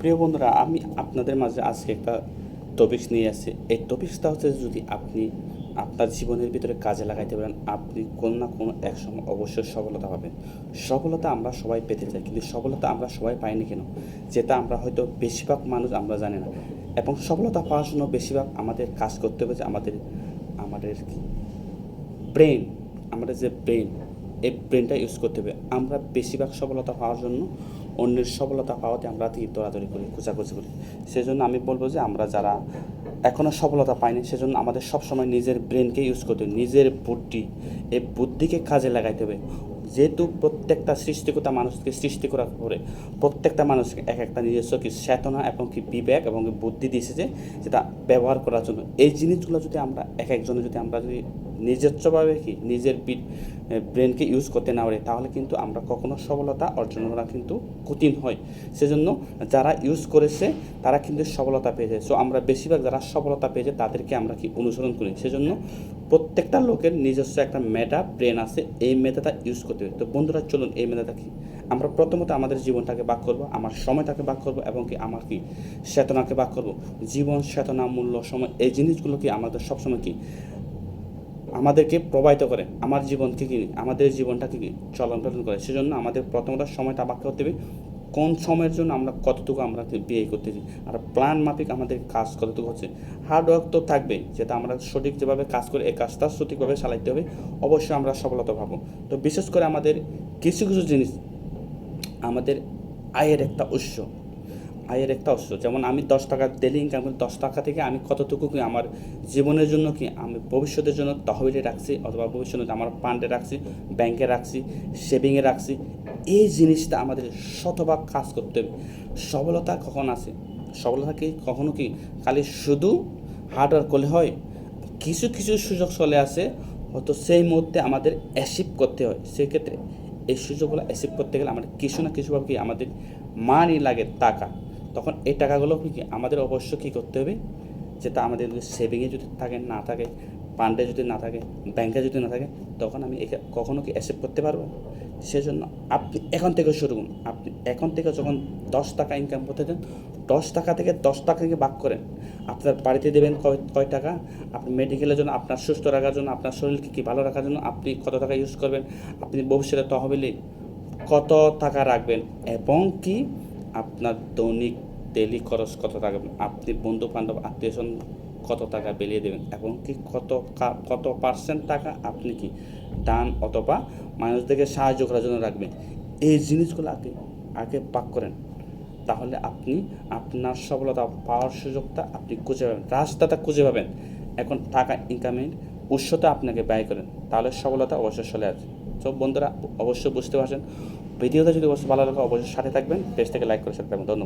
প্রিয় বন্ধুরা, আমি আপনাদের মাঝে আজকে একটা টপিক্স নিয়ে আসছি। এই টপিক্সটা হচ্ছে যদি আপনি আপনার জীবনের ভিতরে কাজে লাগাইতে পারেন, আপনি কোনো না কোনো এক সময় অবশ্যই সফলতা পাবেন। সফলতা আমরা সবাই পেতে চাই, কিন্তু সফলতা আমরা সবাই পাইনি কেন? যেটা আমরা হয়তো বেশিরভাগ মানুষ আমরা জানি না। এবং সফলতা পাওয়ার জন্য বেশিরভাগ আমাদের কাজ করতে হবে যে আমাদের আমাদের ব্রেন আমাদের যে ব্রেন এই ব্রেনটা ইউজ করতে হবে। আমরা বেশিরভাগ সফলতা পাওয়ার জন্য অন্যের সফলতা পাওয়াতে আমরা তীর দৌড়াদৌড়ি করি, খোঁজাখুঁজি করি। সেজন্য আমি বলব যে আমরা যারা এখনও সফলতা পাইনি, সেজন্য আমাদের সবসময় নিজের ব্রেনকে ইউজ করতে হবে, নিজের বুদ্ধি। এই বুদ্ধিকে কাজে লাগাইতে হবে। যেহেতু প্রত্যেকটা সৃষ্টিকতা মানুষকে সৃষ্টি করার পরে প্রত্যেকটা মানুষকে এক একটা নিজস্ব কি চেতনা এবং কি বিবেক এবং বুদ্ধি দিয়েছে যে, সেটা ব্যবহার করার জন্য। এই জিনিসগুলো যদি আমরা এক একজনে যদি আমরা যদি নিজস্বভাবে কি নিজের ব্রেনকে ইউজ করতে না পারি, তাহলে কিন্তু আমরা কখনো সফলতা অর্জন করা কিন্তু কঠিন হয়। সেজন্য যারা ইউজ করেছে, তারা কিন্তু সফলতা পেয়েছে। সো আমরা বেশিরভাগ যারা সফলতা পেয়েছে, তাদেরকে আমরা কি অনুসরণ করি? সেজন্য প্রত্যেকটা লোকের নিজস্ব একটা মেটা ব্রেন আছে, এই মেধাটা ইউজ করতে হবে। তো বন্ধুরা, চলুন এই মেধাটা কি? আমরা প্রথমত আমাদের জীবনটাকে বাক করব, আমার সময়টাকে বাক করব এবং কি আমার কি চেতনাকে বাক করব। জীবন, চেতনা, মূল্য, সময়, এই জিনিসগুলো কি আমাদের সবসময় কি আমাদেরকে প্রবাহিত করে, আমার জীবনকে কি আমাদের জীবনটাকে কি চলন পালন করে। সেজন্য আমাদের প্রথমত সময়টা বাক করতে হবে, কোন সময়ের জন্য আমরা কতটুকু আমরা বিয়ে করতেছি, আর প্ল্যান মাফিক আমাদের কাজ কতটুকু হচ্ছে। হার্ডওয়ার্ক তো থাকবেই যেটা আমরা সঠিক যেভাবে কাজ করে, এই কাজটা সঠিকভাবে চালাইতে হবে, অবশ্যই আমরা সফলতা পাবো। তো বিশেষ করে আমাদের কিছু কিছু জিনিস, আমাদের আয়ের একটা উৎস আয়ের একটা উৎস যেমন আমি দশ টাকা ডেলি ইনকাম করি দশ টাকা থেকে আমি কতটুকু কি আমার জীবনের জন্য কি আমি ভবিষ্যতের জন্য তহবিলে রাখছি অথবা ভবিষ্যতে আমার ফান্ডে রাখছি ব্যাংকে রাখছি সেভিংয়ে রাখছি, এই জিনিসটা আমাদের শতভাগ কাজ করতে হবে। সফলতা কখন আসে সফলতা কি কখনো কি? খালি শুধু হার্ড ওয়ার্ক করলে হয়? কিছু কিছু সুযোগ চলে আসে, হয়তো সেই মুহূর্তে আমাদের অ্যাচিভ করতে হয়। সেক্ষেত্রে এই সুযোগগুলো অ্যাচিভ করতে গেলে আমাদের কিছু না কিছুভাবে কি আমাদের মানই লাগে, টাকা। তখন এই টাকাগুলো কি আমাদের অবশ্য কী করতে হবে? যেটা আমাদের সেভিংয়ে যদি থাকে, না থাকে পান্ডে যদি না থাকে ব্যাংকে যদি না থাকে, তখন আমি কখনো কি অ্যাসেপ্ট করতে পারব? সেজন্য আপনি এখন থেকে শুরু করুন। আপনি এখন থেকে যখন দশ টাকা ইনকাম করতে দেন দশ টাকা থেকে দশ টাকা থেকে বাক করেন? আপনার বাড়িতে দেবেন কয় কয় টাকা? আপনি মেডিকেলের জন্য, আপনার সুস্থ রাখার জন্য, আপনার শরীরকে কি ভালো রাখার জন্য আপনি কত টাকা ইউজ করবেন? আপনি ভবিষ্যতে তহবিলে কত টাকা রাখবেন? এবং কি আপনার দৈনিক ডেলি খরচ কত টাকা? আপনি বন্ধু বান্ধব আত্মীয় স্বজন কত টাকা বেরিয়ে দেবেন? এবং কি কত কত পার্সেন্ট টাকা আপনি কি দান অথবা মানুষদেরকে সাহায্য করার জন্য রাখবেন? এই জিনিসগুলো আগে আগে পাক করেন। তাহলে আপনি আপনার সফলতা পাওয়ার সুযোগটা আপনি খুঁজে পাবেন, রাস্তাটা খুঁজে পাবেন। এখন টাকা ইনকামের উৎসটা আপনাকে ব্যয় করেন। তাহলে সফলতা অবশ্যই চলে আসবে। সব বন্ধুরা অবশ্যই বুঝতে পারছেন। ভিডিওটা যদি অবশ্যই ভালো লাগে, অবশ্যই সাথে থাকবেন। পেজ থেকে লাইক করে সাথে ধন্যবাদ।